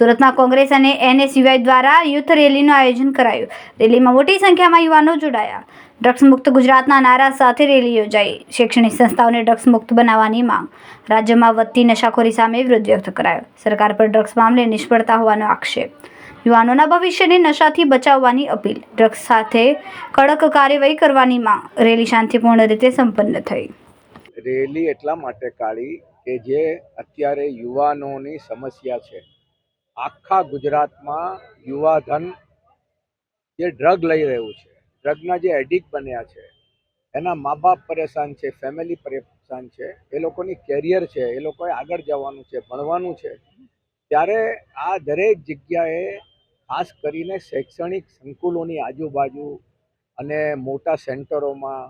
સુરતમાં કોંગ્રેસ અને એનએસયુઆઈ દ્વારા યુથ રેલીનું આયોજન કરાયું. રેલીમાં મોટી સંખ્યામાં યુવાનો જોડાયા. ડ્રગ્સ મુક્ત ગુજરાતના નારા સાથે રેલી યોજાઈ. શૈક્ષણિક સંસ્થાઓને ડ્રગ્સ મુક્ત બનાવવાની માંગ. રાજ્યમાં વધતી નશાખોરી સામે વિરોધ વ્યક્ત કરાયો. સરકાર પર ડ્રગ્સ મામલે નિષ્ફળતા હોવાનો આક્ષેપ. યુવાનોના ભવિષ્યને નશાથી બચાવવાની અપીલ. ડ્રગ્સ સાથે કડક કાર્યવાહી કરવાની માંગ. રેલી શાંતિપૂર્ણ રીતે સંપન્ન થઈ. રેલી એટલા માટે કાઢી કે જે અત્યારે યુવાનોની સમસ્યા છે. આખા ગુજરાતમાં યુવાધન જે ડ્રગ લઈ રહ્યું છે, ડ્રગના જે એડિક્ટ બન્યા છે, એના મા બાપ પરેશાન છે, ફેમિલી પરેશાન છે, એ લોકોની કેરિયર છે, એ લોકોએ આગળ જવાનું છે, ભણવાનું છે, ત્યારે આ દરેક જગ્યાએ ખાસ કરીને શૈક્ષણિક સંકુલોની આજુબાજુ અને મોટા સેન્ટરોમાં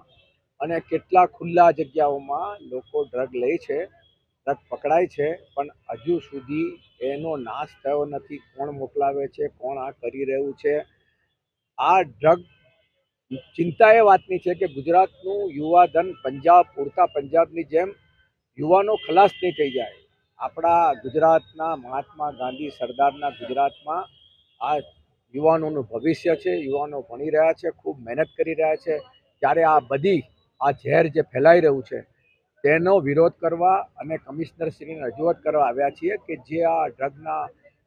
અને કેટલા ખુલ્લા જગ્યાઓમાં લોકો ડ્રગ લે છે ડ્રગ પકડાય છે, પણ હજુ સુધી એનો નાશ થયો નથી. કોણ મોકલાવે છે, કોણ આ કરી રહ્યું છે? આ ડ્રગ ચિંતા એ વાતની છે કે ગુજરાતનું યુવાધન પંજાબ, પૂરતા પંજાબની જેમ યુવાનો ખલાસ નહીં થઈ જાય. આપણા ગુજરાતના મહાત્મા ગાંધી સરદારના ગુજરાતમાં આ યુવાનોનું ભવિષ્ય છે, યુવાનો ભણી રહ્યા છે, ખૂબ મહેનત કરી રહ્યા છે. ત્યારે આ બધી, આ ઝેર જે ફેલાઈ રહ્યું છે તેનો વિરોધ કરવા અને કમિશનરશ્રીને રજૂઆત કરવા આવ્યા છીએ કે જે આ ડ્રગના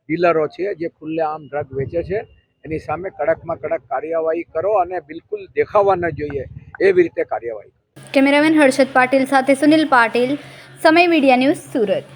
ડીલરો છે, જે ખુલ્લેઆમ ડ્રગ વેચે છે, એની સામે કડકમાં કડક કાર્યવાહી કરો અને બિલકુલ દેખાવા ન જોઈએ એવી રીતે કાર્યવાહી કરો. કેમેરામેન હર્ષદ પાટીલ સાથે સુનિલ પાટીલ, સમય મીડિયા ન્યૂઝ સુરત